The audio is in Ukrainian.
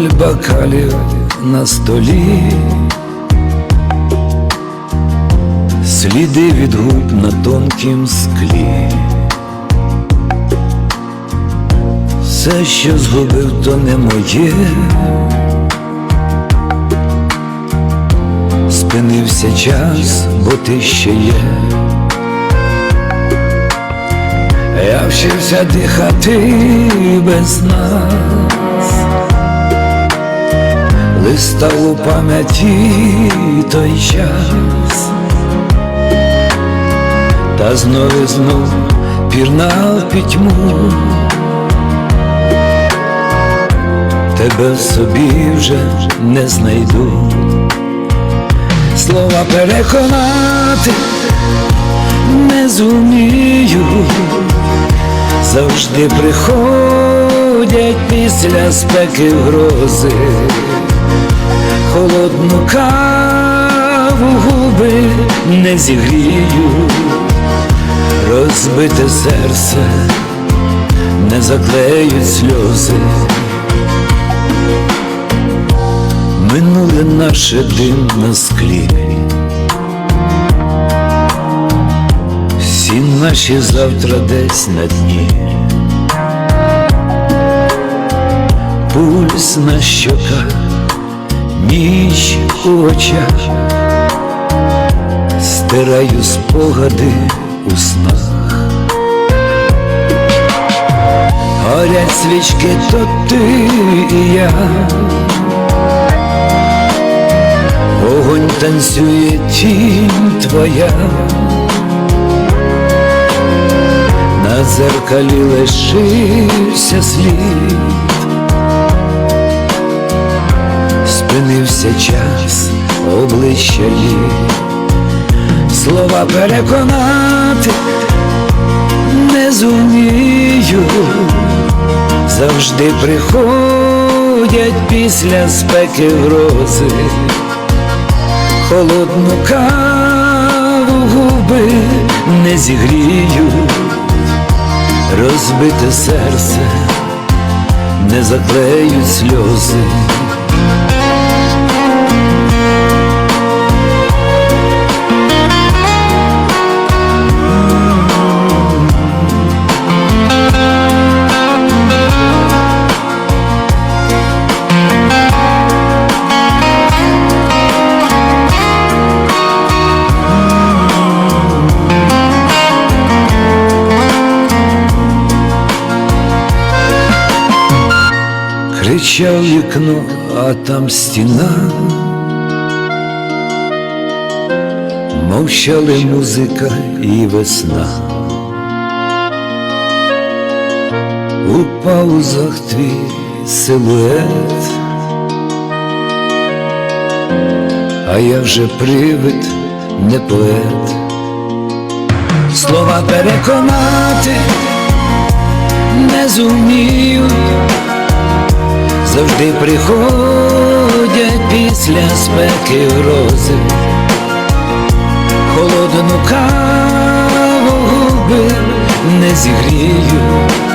Жаль бокалів на столі, сліди від губ на тонкім склі. Все, що згубив, то не моє. Спинився час, бо ти ще є. Я вчився дихати без нас, листав у пам'яті той час, та знов і знов пірнав пітьму, тебе собі вже не знайду, слова переконати не зумію. Завжди приходять після спеки грози, холодну каву губи не зігрію, розбите серце не заклеють сльози. Минуле наше дим на склі. Всі наші завтра десь на дні, пульс на щоках, ніч у очах, стираю спогади у снах. Горять свічки, то ти і я, вогонь танцює тінь твоя. На дзеркалі лишився слід, спинився час, обличчя їх, слова переконати. Не зумію, завжди приходять після спеки грози, холодну каву губи не зігрію. Розбите серце не заклеють сльози. Кричав вікно, а там стіна, мовчали музика і весна. У паузах твій силует, а я вже привид, не поет. Слова переконати не зумію завжди приходять після спеки грози, холодну каву губи не зігрію, кришталь